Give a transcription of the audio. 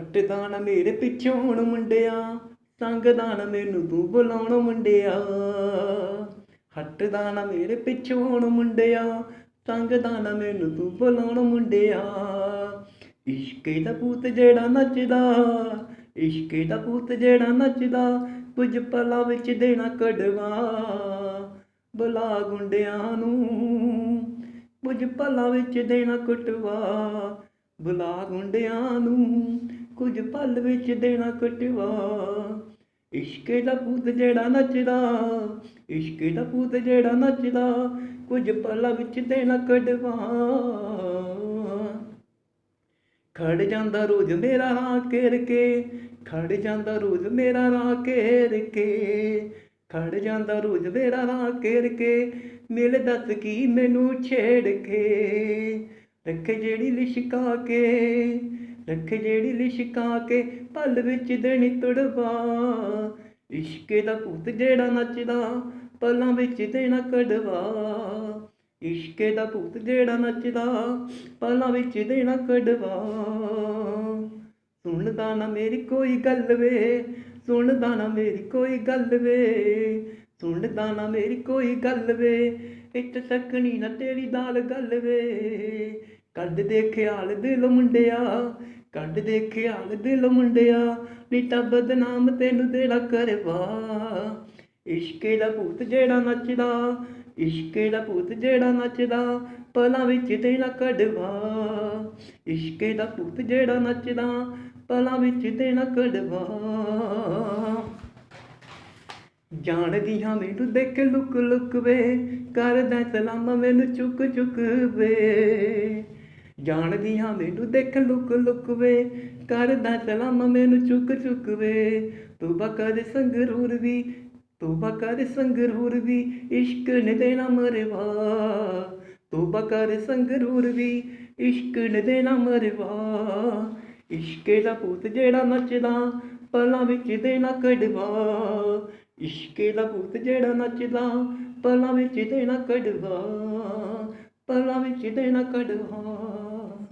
ਹਟਦਾ ਨਾ ਮੇਰੇ ਪਿੱਛੋਂ ਹੁਣ ਮੁੰਡਿਆ ਸੰਗਦਾ ਨਾ ਮੈਨੂੰ ਤੂੰ ਬੁਲਾਉਣ ਮੁੰਡਿਆ। ਹਟਦਾ ਨਾ ਮੇਰੇ ਪਿੱਛੋਂ ਹੁਣ ਮੁੰਡਿਆ ਸੰਗਦਾ ਨਾ ਮੈਨੂੰ ਤੂੰ ਬੁਲਾਉਣ ਮੁੰਡਿਆ। ਇਸ਼ਕੇ ਦਾ ਭੂਤ ਜਿਹੜਾ ਨੱਚਦਾ, ਇਸ਼ਕੇ ਦਾ ਭੂਤ ਜਿਹੜਾ ਨੱਚਦਾ, ਕੁਝ ਪਲਾਂ ਵਿੱਚ ਦੇਣਾ ਕੜਵਾ। ਬੁਲਾ ਗੁੰਡਿਆਂ ਨੂੰ, ਕੁਝ ਪਲਾਂ ਵਿੱਚ ਦੇਣਾ ਕੁਟਵਾ। ਬੁਲਾ ਗੁੰਡਿਆਂ ਨੂੰ, ਕੁਝ ਪਲ ਵਿੱਚ ਦੇਣਾ ਕੁਟਵਾ। ਇਸ਼ਕੇ ਦਾ ਭੂਤ ਜਿਹੜਾ ਨੱਚਦਾ, ਇਸ਼ਕੇ ਦਾ ਭੂਤ ਜਿਹੜਾ ਨੱਚਦਾ, ਕੁਝ ਪਲਾਂ ਵਿੱਚ ਦੇਣਾ ਕੜਵਾ ਖੜ ਜਾਂਦਾ ਰੋਜ਼ ਮੇਰਾ ਰਾਹ ਘੇਰ ਕੇ, ਖੜ ਜਾਂਦਾ ਰੋਜ਼ ਮੇਰਾ ਰਾਹ ਘੇਰ ਕੇ। ਖੜ ਜਾਂਦਾ ਰੋਜ਼ ਮੇਰਾ ਰਾਹ ਘੇਰ ਕੇ ਮਿਲ ਦੱਸ ਕੀ ਮੈਨੂੰ ਛੇੜ ਕੇ। ਰੱਖ ਜਿਹੜੀ ਲਿਸ਼ਕਾ ਕੇ ਰੱਖ ਜਿਹੜੀ ਲਿਸ਼ਕਾ ਕੇ ਪਲ ਵਿੱਚ ਦੇਣੀ ਤੁੜਵਾ ਇਸ਼ਕੇ ਦਾ ਭੂਤ ਜਿਹੜਾ ਨੱਚਦਾ, ਪਲਾਂ ਵਿੱਚ ਦੇਣਾ ਕੜਵਾ। ਇਸ਼ਕੇ ਦਾ ਭੂਤ ਜਿਹੜਾ ਨੱਚਦਾ, ਪਲਾਂ ਵਿੱਚ ਦੇਣਾ ਕੜਵਾ। ਸੁਣਦਾ ਨਾ ਮੇਰੀ ਕੋਈ ਗੱਲ ਵੇ, ਸੁਣਦਾ ਨਾ ਮੇਰੀ ਕੋਈ ਗੱਲ ਵੇ, ਸੁਣਦਾ ਨਾ ਮੇਰੀ ਕੋਈ ਗੱਲ ਵੇ। ਇੱਟ ਸਕਣੀ ਨਾ ਤੇਰੀ ਦਾਲ ਗੱਲ ਵੇ। ਕੱਢ ਦੇ ਖਿਆਲ ਦਿਲ ਮੁੰਡਿਆ, ਕੱਢ ਦੇ ਖਿਆਲ ਦਿਲ ਮੁੰਡਿਆ ਨੀ ਤਾਂ ਬਦਨਾਮ ਤੈਨੂੰ ਤੇਰਾ ਕਰਵਾ। ਇਸ਼ਕੇ ਦਾ ਭੂਤ ਜਿਹੜਾ ਨੱਚਦਾ, ਇਸ਼ਕੇ ਦਾ ਭੂਤ ਜਿਹੜਾ ਨੱਚਦਾ, ਪਲਾਂ ਵਿੱਚ ਦੇਣਾ ਕੜਵਾ ਇਸ਼ਕੇ ਦਾ ਭੂਤ ਜਿਹੜਾ ਨੱਚਦਾ, ਪਲਾਂ ਵਿੱਚ ਦੇਣਾ ਕੜਵਾ ਜਾਣਦੀ ਹਾਂ ਮੈਨੂੰ ਦੇਖ ਲੁਕ ਲੁਕ ਵੇ, ਕਰਦਾ ਸਲਾਮ ਮੈਨੂੰ ਚੁੱਕ ਚੁੱਕ ਵੇ। ਜਾਣਦੀ ਹਾਂ ਮੈਨੂੰ ਦੇਖ ਲੁਕ ਲੁਕ ਵੇ, ਕਰਦਾ ਸਲਾਮ ਮੈਨੂੰ ਚੁੱਕ ਚੁੱਕ ਵੇ। ਤੂੰ ਬਕਰ ਸੰਗਰੂਰ ਵੀ ਤੂੰ ਬਕਰ ਸੰਗਰੂਰ ਵੀ, ਇਸ਼ਕ ਨੇ ਦੇਣਾ ਮਰਵਾ। ਤੂੰ ਬਕਰ ਸੰਗਰੂਰ ਵੀ, ਇਸ਼ਕ ਨੇ ਦੇਣਾ ਮਰਵਾ। ਇਸ਼ਕੇ ਦਾ ਪੁੱਤ ਜਿਹੜਾ ਨੱਚਦਾ, ਪਲਾਂ ਵਿੱਚ ਦੇਣਾ ਕੜਵਾ ਇਸ਼ਕੇ ਦਾ ਭੂਤ ਜਿਹੜਾ ਨੱਚਦਾ ਪਲਾਂ ਵਿੱਚ ਦੇਣਾ ਕੜਵਾ ਪਲਾਂ ਵਿੱਚ ਦੇਣਾ ਕੜਵਾ